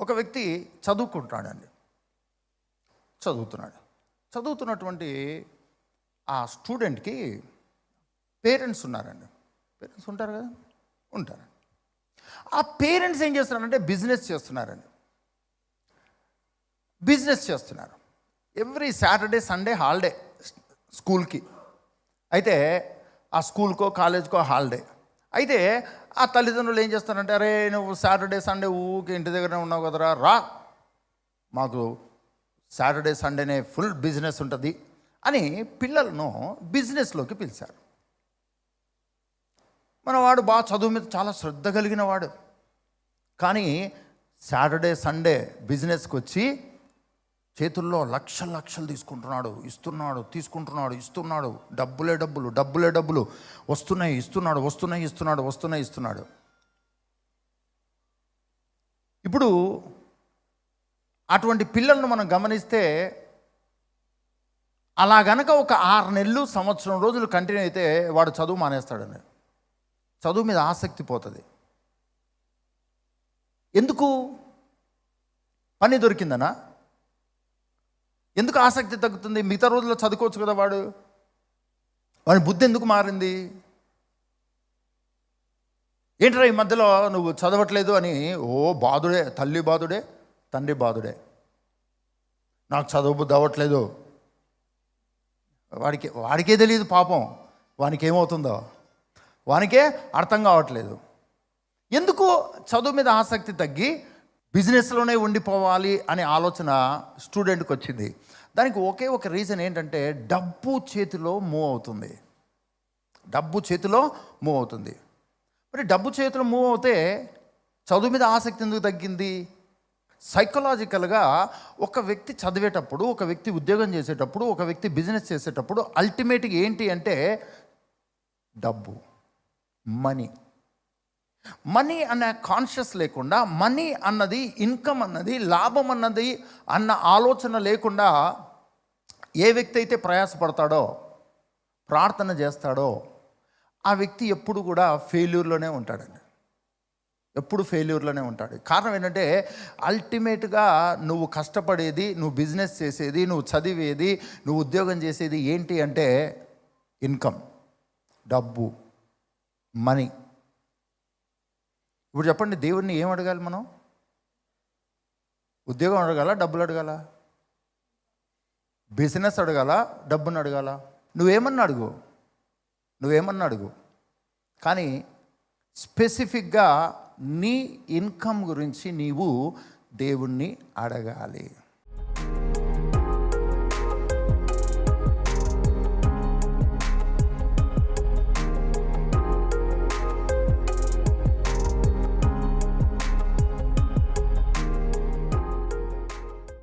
ఒక వ్యక్తి చదువుకుంటున్నాడండి. చదువుతున్నాడు. చదువుతున్నటువంటి ఆ స్టూడెంట్కి పేరెంట్స్ ఉన్నారండి. పేరెంట్స్ ఉంటారు కదా? ఉంటారు. ఆ పేరెంట్స్ ఏం చేస్తున్నారంటే బిజినెస్ చేస్తున్నారండి. బిజినెస్ చేస్తున్నారు. ఎవ్రీ సాటర్డే సండే హాలిడే స్కూల్కి. అయితే ఆ స్కూల్కో కాలేజ్కో హాలిడే. అయితే ఆ తల్లిదండ్రులు ఏం చేస్తారంటే అరే నువ్వు సాటర్డే సండే ఊకే ఇంటి దగ్గరనే ఉన్నావు కదరా రా. మాకు సాటర్డే సండేనే ఫుల్ బిజినెస్ ఉంటుంది అని పిల్లలను బిజినెస్లోకి పిలిచారు. మన వాడు బాగా చదువు మీద చాలా శ్రద్ధ కలిగిన వాడు. కానీ సాటర్డే సండే బిజినెస్కి వచ్చి చేతుల్లో లక్షలు లక్షలు తీసుకుంటున్నాడు ఇస్తున్నాడు తీసుకుంటున్నాడు ఇస్తున్నాడు. డబ్బులే డబ్బులు డబ్బులే డబ్బులు. వస్తున్నాయి ఇస్తున్నాడు వస్తున్నాయి ఇస్తున్నాడు వస్తున్నాయి ఇస్తున్నాడు. ఇప్పుడు అటువంటి పిల్లలను మనం గమనిస్తే అలా గనక ఒక ఆరు నెలలు సంవత్సరం రోజులు కంటిన్యూ అయితే వాడు చదువు మానేస్తాడని. చదువు మీద ఆసక్తి పోతుంది. ఎందుకు? పని దొరికిందనా? ఎందుకు ఆసక్తి తగ్గుతుంది? మిగతా రోజుల్లో చదువుకోవచ్చు కదా వాడు. వాడి బుద్ధి ఎందుకు మారింది? ఏంట్రా ఈ మధ్యలో నువ్వు చదవట్లేదు అని ఓ బాధుడే తల్లి బాధుడే తండ్రి బాధుడే. నాకు చదువు బుద్ధి అవ్వట్లేదు. వాడికి వాడికే తెలియదు పాపం. వానికి ఏమవుతుందో? వానికే అర్థం కావట్లేదు. ఎందుకు చదువు మీద ఆసక్తి తగ్గి బిజినెస్లోనే ఉండిపోవాలి అనే ఆలోచన స్టూడెంట్కి వచ్చింది. దానికి ఒకే ఒక రీజన్ ఏంటంటే డబ్బు చేతిలో మూవ్ అవుతుంది. డబ్బు చేతిలో మూవ్ అవుతుంది. మరి డబ్బు చేతిలో మూవ్ అవుతే చదువు మీద ఆసక్తి ఎందుకు తగ్గింది? సైకలాజికల్గా ఒక వ్యక్తి చదివేటప్పుడు ఒక వ్యక్తి ఉద్యోగం చేసేటప్పుడు ఒక వ్యక్తి బిజినెస్ చేసేటప్పుడు అల్టిమేట్గా ఏంటి అంటే డబ్బు మనీ మనీ అనే కాన్షియస్ లేకుండా మనీ అన్నది ఇన్కమ్ అన్నది లాభం అన్నది అన్న ఆలోచన లేకుండా ఏ వ్యక్తి అయితే ప్రయాసపడతాడో ప్రార్థన చేస్తాడో ఆ వ్యక్తి ఎప్పుడు కూడా ఫెయిల్యూర్లోనే ఉంటాడండి. ఎప్పుడు ఫెయిల్యూర్లోనే ఉంటాడు. కారణం ఏంటంటే అల్టిమేట్గా నువ్వు కష్టపడేది నువ్వు బిజినెస్ చేసేది నువ్వు చదివేది నువ్వు ఉద్యోగం చేసేది ఏంటి అంటే ఇన్కమ్ డబ్బు. మనీ. ఇప్పుడు చెప్పండి దేవుణ్ణి ఏం అడగాలి మనం? ఉద్యోగం అడగాల డబ్బులు అడగాల? బిజినెస్ అడగాల డబ్బును అడగాల? నువ్వేమన్నా అడుగు. నువ్వేమన్నా అడుగు. కానీ స్పెసిఫిక్గా నీ ఇన్కమ్ గురించి నీవు దేవుణ్ణి అడగాలి.